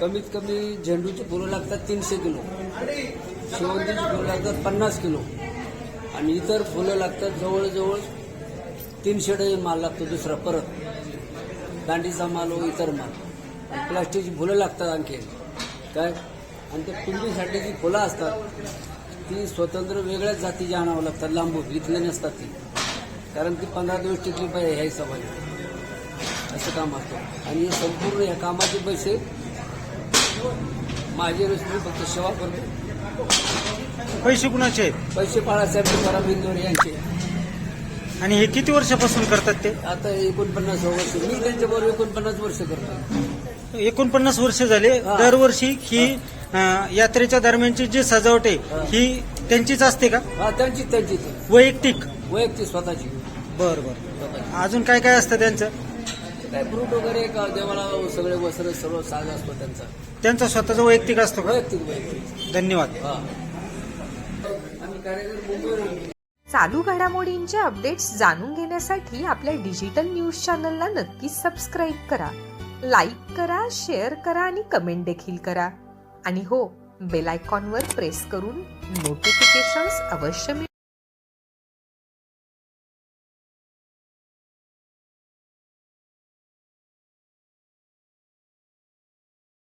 कमीत कमी झेंडूची फुलं लागतात तीनशे किलो. शेवंतीची फुलं लागतात पन्नास किलो. आणि इतर फुलं लागतात जवळजवळ तीनशे डझन माल लागतो दुसरा परत. दांडीचा माल व इतर माल. प्लास्टिकची फुलं लागतात आणखी. काय? आणि ते कुंडीसाठी जी फुलं असतात. ती स्वतंत्र वेगळ्याच जातीची आणावं लागतात. लांबून इथले नसतात ती. कारण ती पंधरा दिवस टिकली पाहिजे ह्या हिशोबाने. असं काम असतं. आणि हे संपूर्ण या कामाचे पैसे माझे नसते फक्त सेवा करतो. पैसे कुणाचे? पैसे बाळासाहेब तुकाराम इंदोरे यांचे. आणि हे किती वर्षापासून करतात ते? आता एकोणपन्नास वर्ष. मी त्यांच्याबरोबर एकोणपन्नास वर्ष करतो. एकोणपन्नास वर्ष झाले. दरवर्षी ही. यात्रेच्या दरम्यानची जी सजावट हा. आहे ही. त्यांचीच असते का? हा त्यांची त्यांची. वैयक्तिक? वैयक्तिक स्वतःची. बर बर. अजून काय काय असतं त्यांचं? काय फ्रूट वगैरे का देवाला सगळे वस्त्र सर्व साज असतो त्यांचा. त्यांचा स्वतःचा वैयक्तिक असतो का? वैयक्तिक वैयक्तिक. धन्यवाद. हा. आम्ही कार्यक्रम मुंबईवरून चालू घडामोडींचे अपडेट्स जाणून घेण्यासाठी आपल्या डिजिटल न्यूज चॅनलला नक्कीच सबस्क्राईब करा. लाईक करा शेअर करा आणि कमेंट देखील करा. आणि हो बेल आयकॉनवर प्रेस करून नोटिफिकेशन्स अवश्य मिळवा.